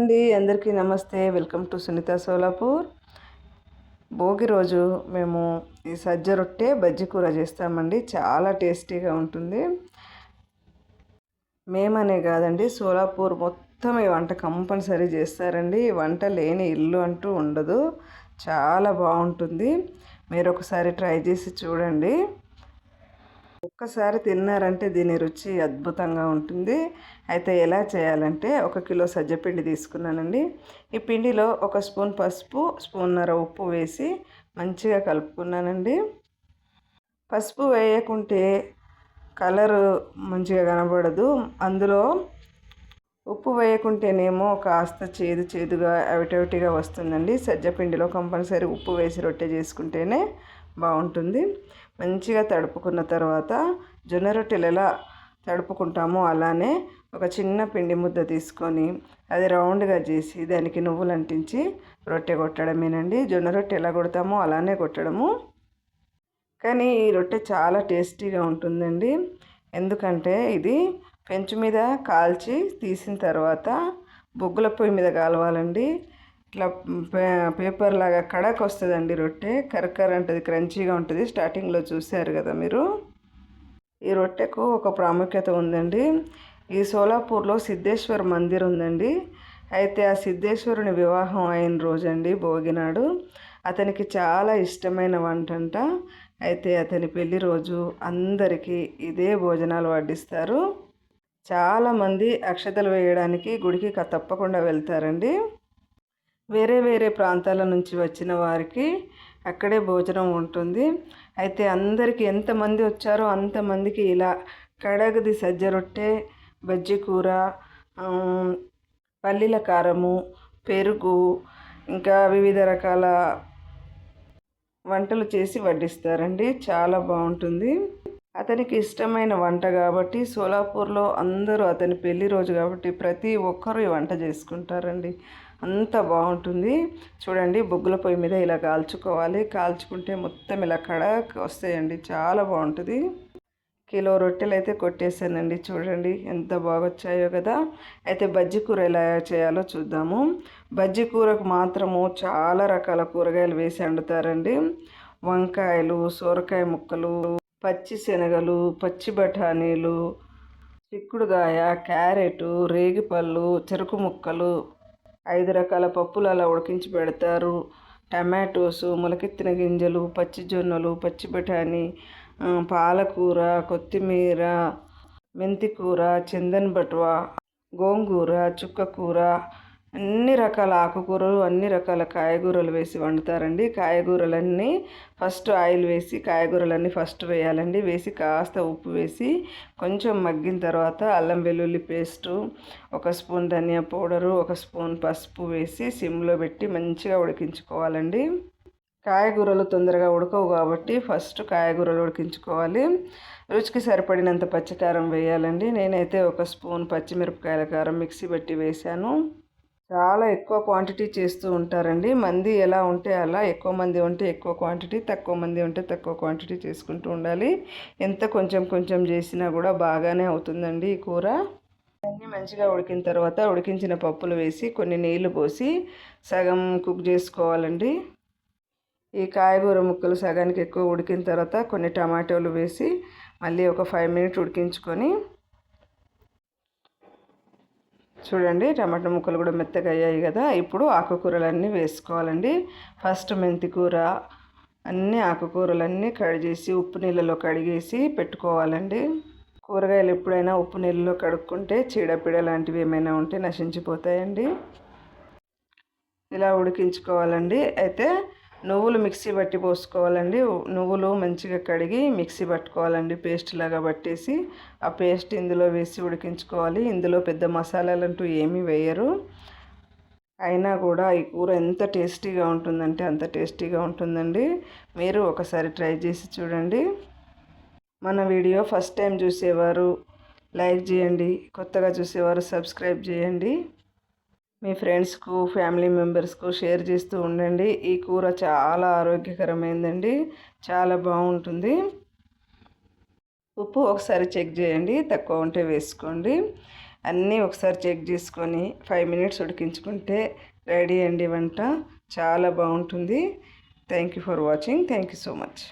అండి. అందరికీ నమస్తే. Welcome to Sunitha Solapur. Bhogi రోజు మేము ఈ సజ్జ రొట్టె బజ్జి కూర చేస్తామండి. చాలా టేస్టీగా ఉంటుంది. మేమనే కాదండి సోలాపూర్ మొత్తం ఈ వంట కంపల్సరీ చేస్తారండి. ఈ వంట లేని ఇల్లు అంటూ ఉండదు. చాలా బాగుంటుంది. మీరు ఒకసారి ట్రై చేసి చూడండి. ఒక్కసారి తిన్నారంటే దీని రుచి అద్భుతంగా ఉంటుంది. అయితే ఎలా చేయాలంటే ఒక కిలో సజ్జపిండి తీసుకున్నానండి. ఈ పిండిలో ఒక స్పూన్ పసుపు స్పూన్నర ఉప్పు వేసి మంచిగా కలుపుకున్నానండి. పసుపు వేయకుంటే కలర్ మంచిగా కనబడదు. అందులో ఉప్పు వేయకుంటేనేమో కాస్త చేదు చేదుగా అవిటవిటిగా వస్తుందండి. సజ్జపిండిలో కంపల్సరీ ఉప్పు వేసి రొట్టె చేసుకుంటేనే బాగుంటుంది. మంచిగా తడుపుకున్న తర్వాత జొన్న రొట్టెలు ఎలా తడుపుకుంటామో అలానే ఒక చిన్న పిండి ముద్ద తీసుకొని అది రౌండ్గా చేసి దానికి నువ్వులు అంటించి రొట్టె కొట్టడమేనండి. జొన్న రొట్టె ఎలా కొడతామో అలానే కొట్టడము. కానీ ఈ రొట్టె చాలా టేస్టీగా ఉంటుందండి. ఎందుకంటే ఇది పెంచు మీద కాల్చి తీసిన తర్వాత బొగ్గుల పొయ్యి మీద కాలవాలండి. ఇట్లా పేపర్ లాగా కడక్ వస్తుందండి రొట్టె. కరకర అంటది క్రంచీగా ఉంటుంది. స్టార్టింగ్లో చూశారు కదా మీరు? ఈ రొట్టెకు ఒక ప్రాముఖ్యత ఉందండి. ఈ సోలాపూర్లో సిద్ధేశ్వర మందిర్ ఉందండి. అయితే ఆ సిద్ధేశ్వరుని వివాహం అయిన రోజండి భోగినాడు. అతనికి చాలా ఇష్టమైన వంటంట. అయితే అతని పెళ్ళి రోజు అందరికీ ఇదే భోజనాలు వడ్డిస్తారు. చాలామంది అక్షతలు వేయడానికి గుడికి తప్పకుండా వెళ్తారండి. వేరే వేరే ప్రాంతాల నుంచి వచ్చిన వారికి అక్కడే భోజనం ఉంటుంది. అయితే అందరికీ ఎంతమంది వచ్చారో అంతమందికి ఇలా కడగది సజ్జ రొట్టె బజ్జి కూర పల్లీల కారము పెరుగు ఇంకా వివిధ రకాల వంటలు చేసి వడ్డిస్తారండి. చాలా బాగుంటుంది. అతనికి ఇష్టమైన వంట కాబట్టి సోలాపూర్లో అందరూ అతని పెళ్ళి రోజు కాబట్టి ప్రతి ఒక్కరూ ఈ వంట చేసుకుంటారండి. అంత బాగుంటుంది. చూడండి బొగ్గుల పొయ్యి మీద ఇలా కాల్చుకోవాలి. కాల్చుకుంటే మొత్తం ఇలా కడక్ వస్తాయండి. చాలా బాగుంటుంది. కిలో రొట్టెలు అయితే కొట్టేసానండి. చూడండి ఎంత బాగా వచ్చాయో కదా. అయితే బజ్జి కూర ఎలా చేయాలో చూద్దాము. బజ్జి కూరకు మాత్రము చాలా రకాల కూరగాయలు వేసి వండుతారండి. వంకాయలు సొరకాయ ముక్కలు పచ్చి శనగలు పచ్చి బఠానీలు చిక్కుడుగాయ క్యారెట్ రేగిపళ్ళు చెరుకు ముక్కలు ఐదు రకాల పప్పులు అలా ఉడికించి పెడతారు. టమాటోస్ మొలకెత్తిన గింజలు పచ్చి జొన్నలు పచ్చి బఠానీ పాలకూర కొత్తిమీర మెంతికూర చందన్ బట్వా గోంగూర చుక్కకూర అన్ని రకాల ఆకుకూరలు అన్ని రకాల కాయగూరలు వేసి వండుతారండి. కాయగూరలన్నీ ఫస్ట్ ఆయిల్ వేసి కాయగూరలన్నీ ఫస్ట్ వేయాలండి. వేసి కాస్త ఉప్పు వేసి కొంచెం మగ్గిన తర్వాత అల్లం వెల్లుల్లి పేస్టు ఒక స్పూన్ ధనియా పౌడరు ఒక స్పూన్ పసుపు వేసి సిమ్లో పెట్టి మంచిగా ఉడికించుకోవాలండి. కాయగూరలు తొందరగా ఉడకవు కాబట్టి ఫస్ట్ కాయగూరలు ఉడికించుకోవాలి. రుచికి సరిపడినంత పచ్చికారం వేయాలండి. నేనైతే ఒక స్పూన్ పచ్చిమిరపకాయల కారం మిక్సీ పెట్టి వేశాను. చాలా ఎక్కువ క్వాంటిటీ చేస్తూ ఉంటారండి. మంది ఎలా ఉంటే అలా ఎక్కువ మంది ఉంటే ఎక్కువ క్వాంటిటీ తక్కువ మంది ఉంటే తక్కువ క్వాంటిటీ చేసుకుంటూ ఉండాలి. ఎంత కొంచెం కొంచెం చేసినా కూడా బాగానే అవుతుందండి ఈ కూర. అన్నీ మంచిగా ఉడికిన తర్వాత ఉడికించిన పప్పులు వేసి కొన్ని నీళ్ళు పోసి సగం కుక్ చేసుకోవాలండి. ఈ కాయగూర ముక్కలు సగానికి ఎక్కువ ఉడికిన తర్వాత కొన్ని టమాటోలు వేసి మళ్ళీ ఒక ఫైవ్ మినిట్స్ ఉడికించుకొని చూడండి టమాటా ముక్కలు కూడా మెత్తగా అయ్యాయి కదా. ఇప్పుడు ఆకుకూరలన్నీ వేసుకోవాలండి. ఫస్ట్ మెంతి కూర అన్ని ఆకుకూరలన్నీ కడిగేసి ఉప్పు నీళ్ళలో కడిగేసి పెట్టుకోవాలండి. కూరగాయలు ఎప్పుడైనా ఉప్పు నీళ్ళలో కడుక్కుంటే చీడపీడ లాంటివి ఏమైనా ఉంటే నశించిపోతాయండి. ఇలా ఉడికించుకోవాలండి. అయితే నువ్వులు మిక్సీ పట్టి పోసుకోవాలండి. నువ్వులు మంచిగా కడిగి మిక్సీ పట్టుకోవాలండి. పేస్ట్ లాగా పట్టేసి ఆ పేస్ట్ ఇందులో వేసి ఉడికించుకోవాలి. ఇందులో పెద్ద మసాలాలు అంటూ ఏమీ వేయరు. అయినా కూడా ఈ కూర ఎంత టేస్టీగా ఉంటుందంటే అంత టేస్టీగా ఉంటుందండి. మీరు ఒకసారి ట్రై చేసి చూడండి. మన వీడియో ఫస్ట్ టైం చూసేవారు లైక్ చేయండి. కొత్తగా చూసేవారు సబ్స్క్రైబ్ చేయండి. మీ ఫ్రెండ్స్కు ఫ్యామిలీ మెంబర్స్కు షేర్ చేస్తూ ఉండండి. ఈ కూర చాలా ఆరోగ్యకరమైందండి. చాలా బాగుంటుంది. ఉప్పు ఒకసారి చెక్ చేయండి. తక్కువ ఉంటే వేసుకోండి. అన్నీ ఒకసారి చెక్ చేసుకొని ఫైవ్ మినిట్స్ ఉడికించుకుంటే రెడీ అండి వంట. చాలా బాగుంటుంది. Thank you for watching. Thank you so much.